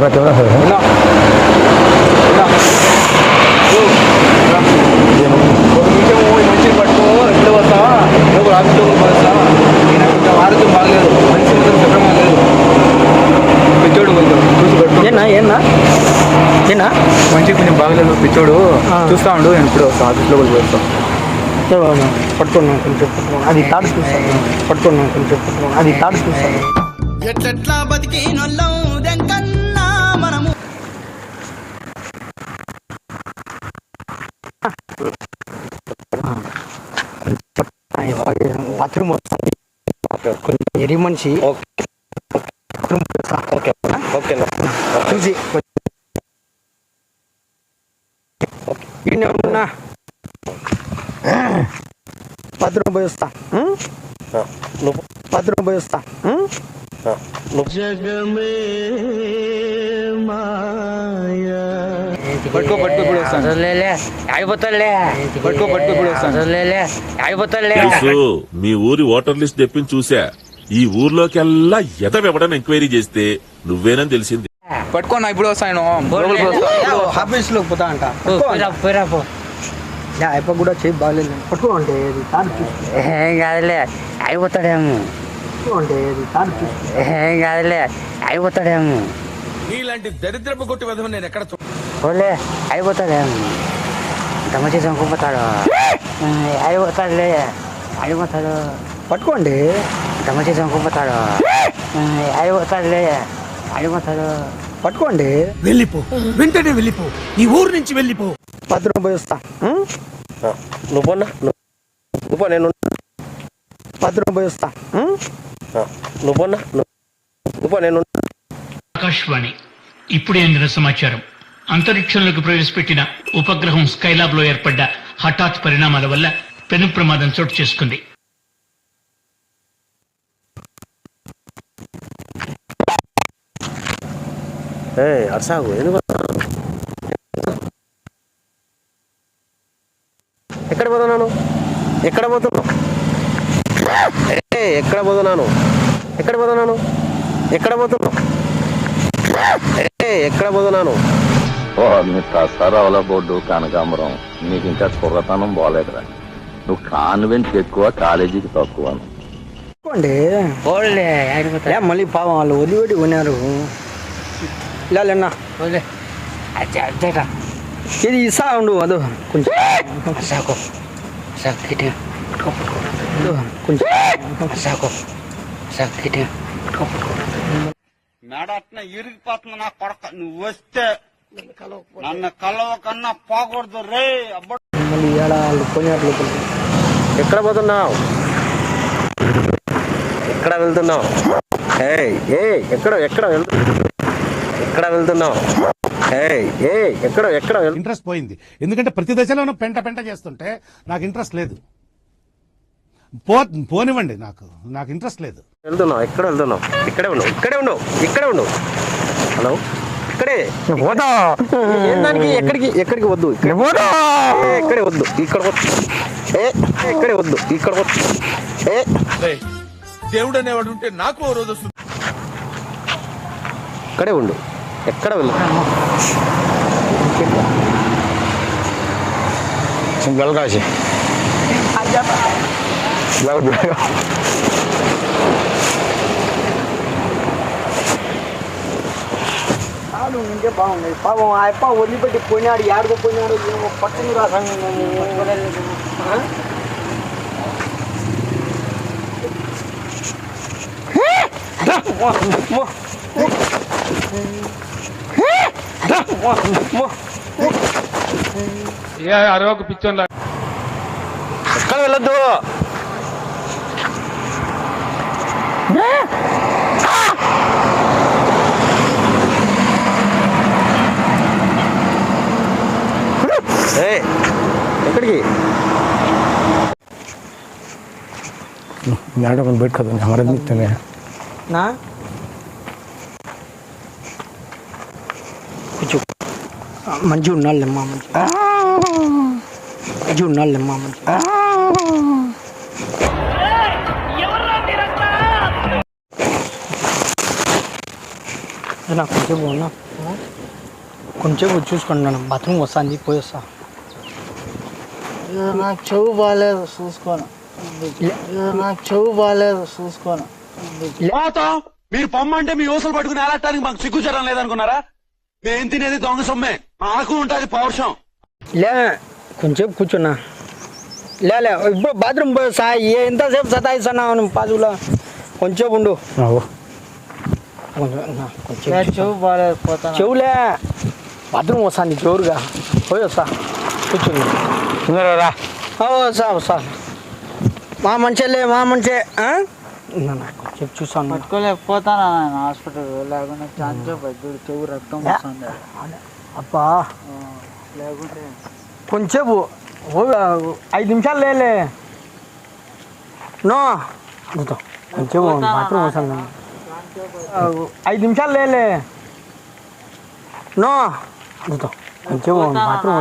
లేదు పిచ్చోడు కొంచెం చూసి పట్టుకో ఏనా ఏనా ఏనా మంచి కొంచెం బాగలేదు పిచ్చోడు. చూస్తా ఉండు నేను ఇప్పుడు వస్తా ఆఫీస్లో కూడా వస్తాను పట్టుకున్నాను కొంచెం పట్టుకున్నాను అది తాడు చూస్తాను పట్టుకున్నాను కొంచెం పట్టుకున్నాను అది తాడు చూస్తాను ఎట్లెట్లా బతికినొల్లం రెంకన్నా బాత్రూమ్ వస్తుంది కొంచెం ఎరి మనిషి వస్తా. ఓకే. చూసి ఉన్నా బాత్రూమ్ పోయి వస్తా. ఉం? బాత్రూమ్ పోయి వస్తా. ఉం? పట్టుకో పట్టుకో ఇప్పుడు వస్తాను. లేలే పట్టుకో పట్టుకో ఇప్పుడు వస్తాను. లేలే తెలుసు మీ ఊరి ఓటర్ లిస్ట్ తెప్పించి చూసా. ఈ ఊర్లోకెల్లా ఎదవెవడని ఎంక్వైరీ చేస్తే నువ్వేనని తెలిసింది. పట్టుకో నా ఇప్పుడు వస్తాను లోపలికి వస్తా. ఆఫీస్లో పోతా అంట. అయిపో కూడా చేయి బాగాలేదు. పట్టుకో అంటే ఇది తాడు చూసి ఏం కాదులే అయిపోతాడేమో చూసి ఏం కాదులే అయిపోతాడేమో. నీలాంటి దరిద్రపు కొట్టి విధం నేను ఎక్కడ పోలే అయిపోతాడేమో. దమచి చంపుకుపోతాడు. అయిపోతాడులే అయిపోతాడు. పట్టుకోండి. దమచి చంపుకుపోతాడు. అయిపోతాడులే అయిపోతాడు. పట్టుకోండి. వెళ్ళిపో వెంటనే వెళ్ళిపో. ఈ ఊరు నుంచి వెళ్ళిపో. బాత్రూమ్ పోయి వస్తా. ఉం? నువ్వు నువ్వు నేను బాత్రూమ్ పోయి నువ్వు నేను ఆకాశవాణి. ఇప్పుడే అందిన సమాచారం. అంతరిక్షంలోకి ప్రవేశపెట్టిన ఉపగ్రహం స్కైలాబ్లో ఏర్పడ్డ హఠాత్ పరిణామాల వల్ల పెను ప్రమాదం చోటు చేసుకుంది. ఏ అర్సాగు ఎందుకు ఎక్కడ పోతున్నాను ఎక్కడ పోతున్నావు? పోతున్నాను? ఎక్కడ పోతున్నాను? ఎక్కడ పోతున్నావు? ఎక్కడ పోతున్నాను? ఓ బోర్డు కనకాంబరం. నీకు ఇంకా కుర్రతనం బాలేదురా నువ్వు కాన్వెంట్ ఎక్కువ కాలేజీకి యా, మళ్ళీ పాపం వాళ్ళు వదిలిపెట్టి ఉన్నారు అచ్చా ఇది ఇస్తా ఉండు అదో. కొంచెం. కొంచెం మెడట్న ఇరిగిపోతుంది నా కొడక. నువ్వు వస్తే నన్ను కలవ కన్నా పోకూడదు రే. అబ్బ. మళ్ళీ ఏడ వాళ్ళు పోయినారు లోపలికి ఎక్కడ పోతున్నావు? ఎక్కడ వెళ్తున్నావు? ఏ ఏ ఎక్కడ ఎక్కడ వెళ్తున్నావు ఎక్కడ వెళ్తున్నావు? ఏ ఏ ఎక్కడ ఎక్కడ వెళ్తున్నావు ఇంట్రెస్ట్ పోయింది. ఎందుకంటే ప్రతి దశలోనూ పెంట పెంట చేస్తుంటే నాకు ఇంట్రెస్ట్ లేదు. పో పోనివ్వండి నాకు నాకు ఇంట్రెస్ట్ లేదు. వెళ్తున్నావు ఎక్కడ వెళ్తున్నావు? ఇక్కడే ఉన్నావు ఇక్కడే ఉన్నావు ఇక్కడే ఉన్నావు హలో? ఇక్కడే. పోతా. దానికి? ఎక్కడికి? ఎక్కడికి వద్దు? ఇక్కడ. పోతా. ఇక్కడే వద్దు ఇక్కడ వద్దు. ఏ ఇక్కడే వద్దు ఇక్కడ వద్దు. ఏ. దేవుడు అనేవాడు ఉంటే నాకు ఓ రోజు వస్తుంది. ఇక్కడే ఉండు. ఎక్కడ వెళ్ళు? గల్కాసి చాలు ఉంటే బాగుంది పాపం ఆ అప్ప వదిలిపెట్టి పోయినాడు ఏడుకో పోయినాడు ఏమో పట్టుకుని రాసాను ఏ అరవకు పిచ్చోన్లా ఎక్కడ వెళ్ళొద్దు ఎక్కడికి మేడం బయట కదా हमारे मित्र ने ना కొంచెం మంచిగా ఉండాలమ్మా మంచిగా మంచిగా ఉండాలమ్మా మంచిగా నా కొంచెం ఉన్నా కొంచెం చూసుకోండి నేను బాత్రూమ్ వస్తాను పోయి వస్తా. నాకు చెవు బాగాలేదు చూసుకోను. నాకు చెవు బాగాలేదు చూసుకోను. మీరు పొమ్మంటే మీ ఊసలు పట్టుకుని ఏలాటానికి మాకు సిగ్గుచరం లేదనుకున్నారా? మేము తినేది దొంగ సొమ్మే. మాకు ఉంటుంది పౌరుషం. లే కొంచెం కూర్చున్నా. లే లే ఇప్పుడు బాత్రూమ్ పోయి వస్తా. ఎంతసేపు సతాయిస్తున్నావు పాజులో? కొంచెం ఉండు. చెవు బాగాలేదు పోతాను? చెవులే. బాత్రూమ్ వస్తాను జోరుగా. పోయి వస్తా. కూర్చుని. రా. వస్తా వస్తా. మా మంచిలే మా మంచి కొంచెం చూసాను పట్టుకోలేకపోతాను ఆయన హాస్పిటల్ లేకుండా చాంచో పెద్దడు చెవు రక్తం వస్తుంది అబ్బా. లేకుంటే కొంచెంసేపు ఓ, ఐదు నిమిషాలు లేలే. నో. కొంచెం బాత్రూమ్ వస్తాను ఐదు నిమిషాలు లేలే నో. కూర్చో కొంచెం బాత్రూమ్